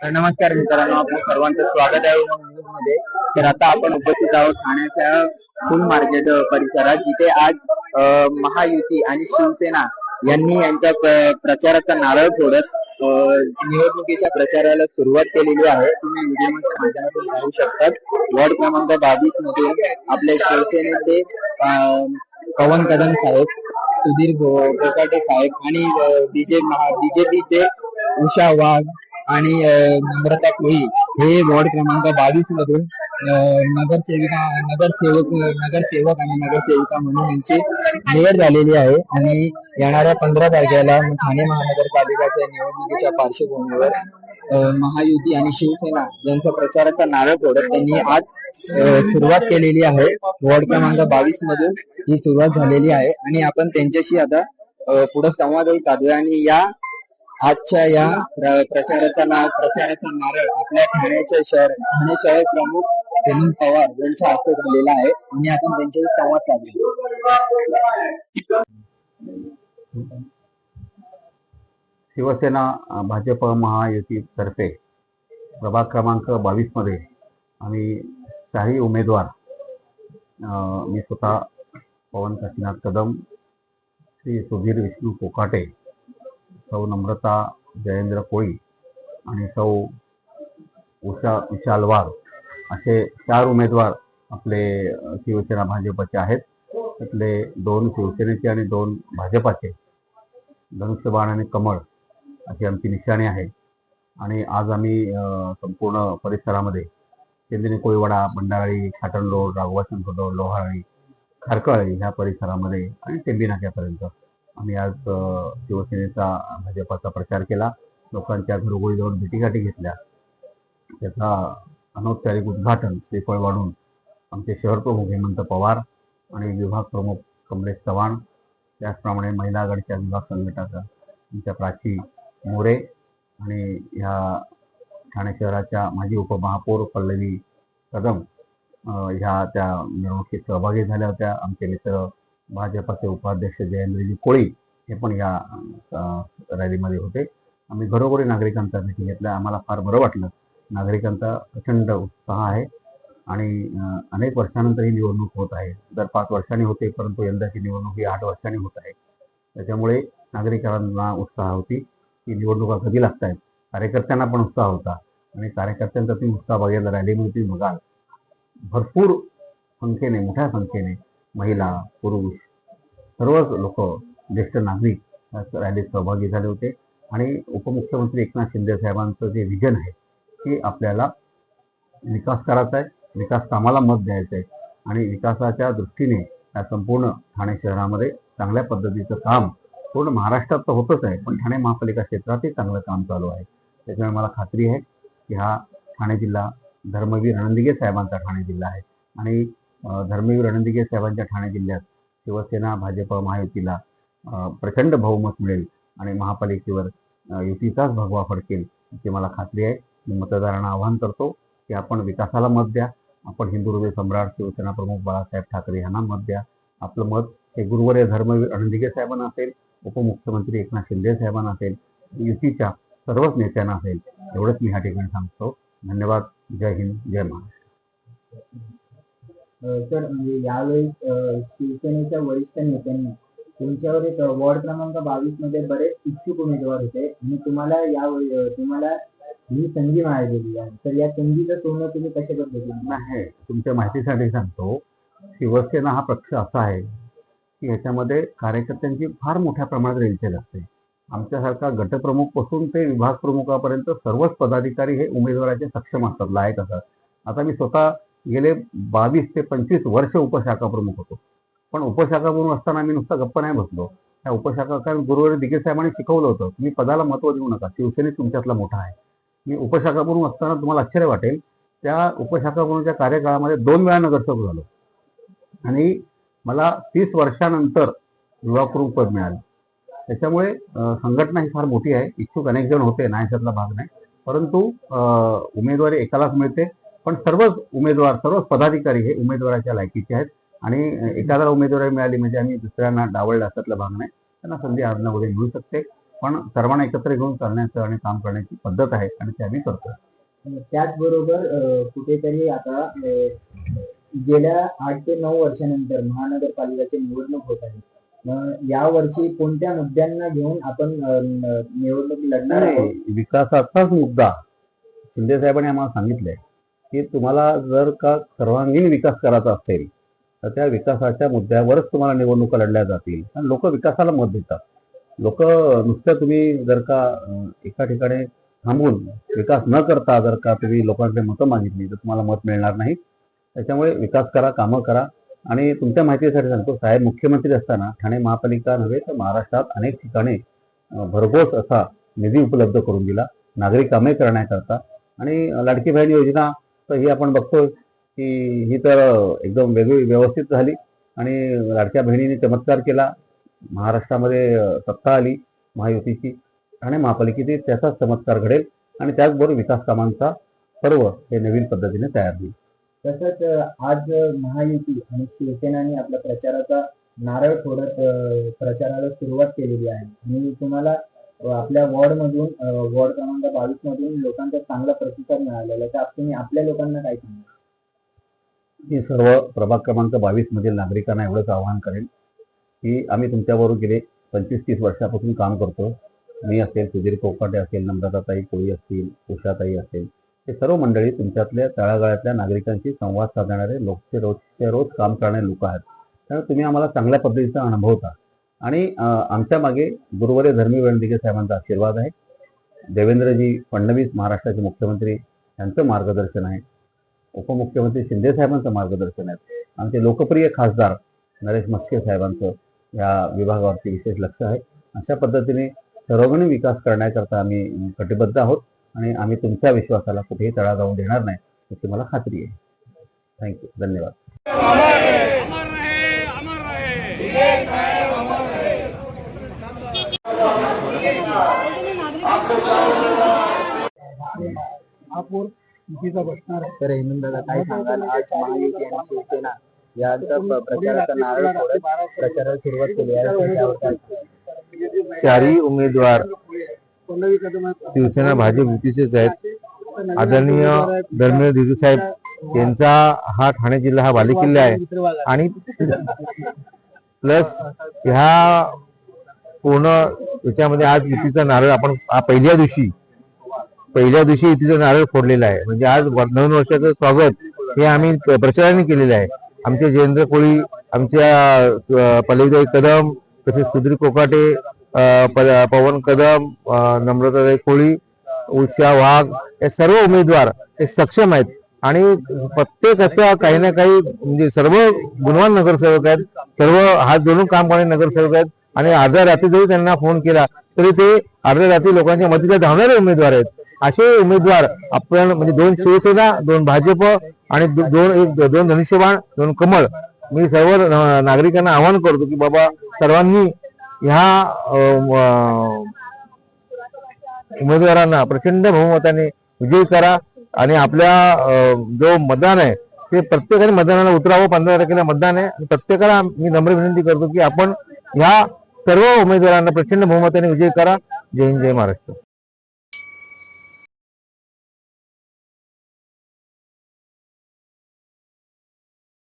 नमस्कार मित्रांनो आपलं सर्वांचं स्वागत आहे न्यूजमध्ये तर आता आपण उपस्थित आहोत ठाण्याच्या फुल मार्केट परिसरात जिथे आज महायुती आणि शिवसेना यांनी यांच्या प्रचाराचा नारळ फोडत निवडणुकीच्या प्रचाराला सुरुवात केलेली आहे. तुम्ही व्हिडिओच्या माध्यमातून पाहू शकतात. वॉर्ड क्रमांक बावीसमध्ये आपले शिवसेनेचे पवन कदम साहेब सुधीर गोकाटे साहेब आणि बीजे बीजेपीचे उषा वाघ आणि नम्रता कोळी हे वॉर्ड क्रमांक बावीस मधून नगरसेविका नगरसेवक नगरसेवक आणि नगरसेविका म्हणून यांची निवड झालेली आहे. आणि येणाऱ्या पंधरा तारखेला ठाणे महानगरपालिकाच्या निवडणुकीच्या पार्श्वभूमीवर महायुती आणि शिवसेना यांचा प्रचाराचा नारळ फोडत त्यांनी आज सुरुवात केलेली आहे. वॉर्ड क्रमांक बावीस मधून ही सुरुवात झालेली आहे. आणि आपण त्यांच्याशी आता पुढे संवादही साधूया. आणि या आजच्या या प्रचाराचा नाव प्रचाराचा नारळ आपल्या ठाण्याचे शहर ठाणे शहर प्रमुख हेमंत पवार यांच्या हस्ते झालेला आहे आणि आपण त्यांच्याशी संवाद साधला शिवसेना भाजप महायुतीतर्फे प्रभाग क्रमांक बावीसमध्ये आम्ही चारही उमेदवार मी स्वतः पवन काशीनाथ कदम श्री सुधीर विष्णू कोकाटे सौ नम्रता जयेंद्र कोळी आणि सौ उषा विशाल वाघ असे चार उमेदवार आपले शिवसेना भाजपचे आहेत. त्यातले दोन शिवसेनेचे आणि दोन भाजपाचे धनुष्यबाण आणि कमळ अशी आमची निशाणी आहे. आणि आज आम्ही संपूर्ण परिसरामध्ये केंद्रीय कोळीवाडा भंडाराळी खाटण रोड राघवा रोड लोहाळी खारकळी ह्या परिसरामध्ये आणि टेंबी नाक्यापर्यंत आम्ही आज शिवसेनेचा भाजपाचा प्रचार केला. लोकांच्या घरोघरी जाऊन भेटीगाठी घेतल्या. त्याचा अनौपचारिक उद्घाटन श्रीफळ वाढून आमचे शहर प्रमुख हेमंत पवार आणि विभाग प्रमुख कमलेश चव्हाण त्याचप्रमाणे महिला आघाडीच्या विभाग संघटनाचा आमच्या प्राची मोरे आणि ह्या ठाणे शहराच्या माजी उपमहापौर पल्लवी कदम ह्या त्या मिरवणुकीत सहभागी झाल्या होत्या. आमचे मित्र भाजपाचे उपाध्यक्ष जयेंद्रजी कोळी हे पण या रॅलीमध्ये होते. आम्ही घरोघरी नागरिकांचा भेटी घेतला. आम्हाला फार बरं वाटलं. नागरिकांचा प्रचंड उत्साह आहे आणि अनेक वर्षानंतर ही निवडणूक होत आहे. दर पाच वर्षांनी होते परंतु यंदाची निवडणूक ही आठ वर्षांनी होत आहे. त्याच्यामुळे नागरिकांना उत्साह होती की निवडणुका कधी लागत आहेत कार्यकर्त्यांना पण उत्साह होता आणि कार्यकर्त्यांचा तुम्ही उत्साह बघायला रॅलीमध्ये तुम्ही बघाल. भरपूर संख्येने मोठ्या संख्येने महिला पुरुष सर्वच लोक ज्येष्ठ नागरिक रॅलीत सहभागी झाले होते. आणि उपमुख्यमंत्री एकनाथ शिंदे साहेबांचं जे विजन आहे ते आपल्याला विकास करायचा आहे विकास कामाला मत द्यायचं आहे आणि विकासाच्या दृष्टीने या संपूर्ण ठाणे शहरामध्ये चांगल्या पद्धतीचं काम पूर्ण महाराष्ट्रात तर होतच आहे पण ठाणे महापालिका क्षेत्रातही चांगलं काम चालू आहे. त्याच्यामुळे मला खात्री आहे की हा ठाणे जिल्हा धर्मवीर रणदिगे साहेबांचा ठाणे जिल्हा आहे. आणि धर्मवीर रणदिगे साहेबांच्या ठाणे जिल्ह्यात शिवसेना भाजप महायुतीला प्रचंड बहुमत मिळेल आणि महापालिकेवर युतीचाच भगवा फडकेल याची मला खात्री आहे. मी मतदारांना आवाहन करतो की आपण विकासाला मत द्या. आपण हिंदू हृदय सम्राट शिवसेना प्रमुख बाळासाहेब ठाकरे यांना मत द्या. आपलं मत हे गुरुवर्य धर्मवीर रणदिगे साहेबांना असेल उपमुख्यमंत्री एकनाथ शिंदे साहेबांना असेल युतीच्या सर्वच नेत्यांना असेल. एवढंच मी ह्या ठिकाणी सांगतो. धन्यवाद. जय हिंद. जय महाराष्ट्र. तर म्हणजे यावेळी शिवसेनेच्या वरिष्ठ नेत्यांनी तुमच्यावर एक वॉर्ड क्रमांक बावीसमध्ये बरेच इच्छुक उमेदवार होते आणि तुम्हाला यावेळी तुम्हाला ही संधी मिळालेली आहे. तर या संधीचं सोनं तुम्ही कशा पद्धतीने नाही तुमच्या माहितीसाठी सांगतो. शिवसेना हा पक्ष असा आहे की याच्यामध्ये कार्यकर्त्यांची फार मोठ्या प्रमाणात रेलचेल असते. आमच्यासारखा गटप्रमुखपासून ते विभाग प्रमुखापर्यंत सर्वच पदाधिकारी हे उमेदवाराचे सक्षम असतात लायक असतात. आता मी स्वतः गेले बावीस ते पंचवीस वर्ष उपशाखा प्रमुख होतो. पण उपशाखा प्रमुख असताना मी नुसता गप्प नाही बसलो. त्या उपशाखा कारण गुरुवारी दिगे साहेबांनी शिकवलं होतं तुम्ही पदाला महत्त्व देऊ नका शिवसेने तुमच्यातला मोठा आहे. मी उपशाखा प्रमुख असताना तुम्हाला आश्चर्य वाटेल त्या उपशाखा प्रमुखच्या कार्यकाळामध्ये दोन वेळा नगरसेवक झालो. आणि मला तीस वर्षानंतर विभाग प्रमुख पद मिळालं. त्याच्यामुळे संघटना ही फार मोठी आहे. इच्छुक अनेक जण होते नाही भाग नाही. परंतु उमेदवारी एकालाच मिळते. पण सर्वच उमेदवार सर्वच पदाधिकारी हे उमेदवाराच्या लायकीचे आहेत. आणि एखाद्याला उमेदवारी मिळाली म्हणजे आम्ही दुसऱ्यांना डावळलं असातला भाग नाही. त्यांना संधी आजनामध्ये मिळू शकते. पण सर्वांना एकत्र घेऊन चालण्याचं आणि काम करण्याची पद्धत आहे आणि ते आम्ही करतो त्याचबरोबर कुठेतरी आता गेल्या आठ ते नऊ वर्षानंतर महानगरपालिकेची निवडणूक होत आहे. मग या वर्षी कोणत्या मुद्द्यांना घेऊन आपण निवडणूक लढणार नाही, विकासाचाच मुद्दा शिंदे साहेबांनी आम्हाला सांगितलंय. की तुम्हाला जर का सर्वांगीण विकास करायचा असेल तर त्या विकासाच्या मुद्द्यावरच तुम्हाला निवडणुका लढल्या जातील. आणि लोक विकासाला मत देतात. लोक नुसत्या तुम्ही जर का एका ठिकाणी थांबून विकास न करता जर का तुम्ही लोकांकडे मतं मागितली तर तुम्हाला मत मिळणार नाही. त्याच्यामुळे विकास करा कामं करा. आणि तुमच्या माहितीसाठी सांगतो साहेब मुख्यमंत्री असताना ठाणे महापालिका नव्हे तर महाराष्ट्रात अनेक ठिकाणी भरघोस असा निधी उपलब्ध करून दिला. नागरिक कामे करण्याकरता. आणि लाडकी बहीण योजना तर ही आपण बघतोय की ही तर एकदम वेगळी व्यवस्थित झाली आणि लाडक्या बहिणीने चमत्कार केला. महाराष्ट्रामध्ये सत्ता आली महायुतीची आणि महापालिकेची त्याचाच चमत्कार घडेल आणि त्याचबरोबर विकास कामांचा सर्व हे नवीन पद्धतीने तयार होईल. तसंच आज महायुती आणि शिवसेनाने आपल्या प्रचाराचा नारळ फोडत प्रचाराला सुरुवात केलेली आहे. आणि तुम्हाला आपल्या वॉर्ड मधून वॉर्ड क्रमांक बावीस मधून लोकांचा चांगला प्रतिसाद मिळालेला तर तुम्ही आपल्या लोकांना काय सांगा मी सर्व प्रभाग क्रमांक बावीस मधील नागरिकांना एवढंच आवाहन करेन की आम्ही तुमच्याबरोबर गेले पंचवीस तीस वर्षापासून काम करतो. मी असेल सुधीर कोकाटे असेल नम्रताताई कोळी असतील उषाताई असेल हे सर्व मंडळी तुमच्यातल्या तळागाळातल्या नागरिकांशी संवाद साधणारे लोकचे रोजचे रोज काम करणारे लोक आहेत. त्यामुळे तुम्ही आम्हाला चांगल्या पद्धतीचा अनुभवता आणि आमच्या मागे गुरुवारी धर्मी वेळंदिगे साहेबांचा आशीर्वाद आहे. देवेंद्रजी फडणवीस महाराष्ट्राचे मुख्यमंत्री यांचं मार्गदर्शन आहे. उपमुख्यमंत्री शिंदे साहेबांचं मार्गदर्शन आहे. आमचे लोकप्रिय खासदार नरेश मस्के साहेबांचं या विभागावरती विशेष लक्ष आहे. अशा पद्धतीने सर्वगणी विकास करण्याकरता आम्ही कटिबद्ध आहोत आणि आम्ही तुमच्या विश्वासाला कुठेही तळा जाऊन देणार नाही याची मला खात्री आहे. थँक्यू. धन्यवाद. अमर रहे अमर रहे तर हेमंत दादा काय सांगाल? आज महायुती आणि शिवसेना यांचा प्रचाराचा नारळ फोडत प्रचाराला सुरुवात केली. आहे चारही उमेदवार शिवसेना भाजप युतीचेच आहेत. आदरणीय धर्मेंद्र दिदू साहेब यांचा हा ठाणे जिल्हा हा बालेकिल्ला आहे. आणि प्लस ह्या पूर्ण याच्यामध्ये आज युतीचा नारळ आपण पहिल्या दिवशी पहिल्या दिवशी युतीचा नारळ फोडलेला आहे म्हणजे आज नवीन वर्षाचं स्वागत हे आम्ही प्रचाराने केलेलं आहे. आमचे जयेंद्र कोळी आमच्या पल्लवीदाई कदम तसेच सुधीर कोकाटे पवन कदम अ, कोळी उषा वाघ हे सर्व उमेदवार हे सक्षम आहेत. आणि प्रत्येकाचा काही ना काही म्हणजे सर्व गुणवान नगरसेवक आहेत सर्व हात जोडून काम करणारे नगरसेवक आहेत. आणि अर्ध्या रात्री जरी त्यांना फोन केला तरी ते अर्ध्या रात्री लोकांच्या मदतीला धावणारे उमेदवार आहेत. असे उमेदवार आपण म्हणजे दोन शिवसेना दोन भाजप आणि दोन एक दोन धनुष्यबाण दोन कमळ. मी सर्व नागरिकांना आवाहन करतो की बाबा सर्वांनी ह्या उमेदवारांना प्रचंड बहुमताने विजय करा आणि आपल्या जो मतदान आहे ते प्रत्येकाने मतदानाला उतरावं. पंधरा तारखेला मतदान आहे. प्रत्येकाला मी नम्र विनंती करतो की आपण ह्या सर्व उमेदवारांना प्रचंड बहुमताने विजय करा. जय हिंद जय महाराष्ट्र.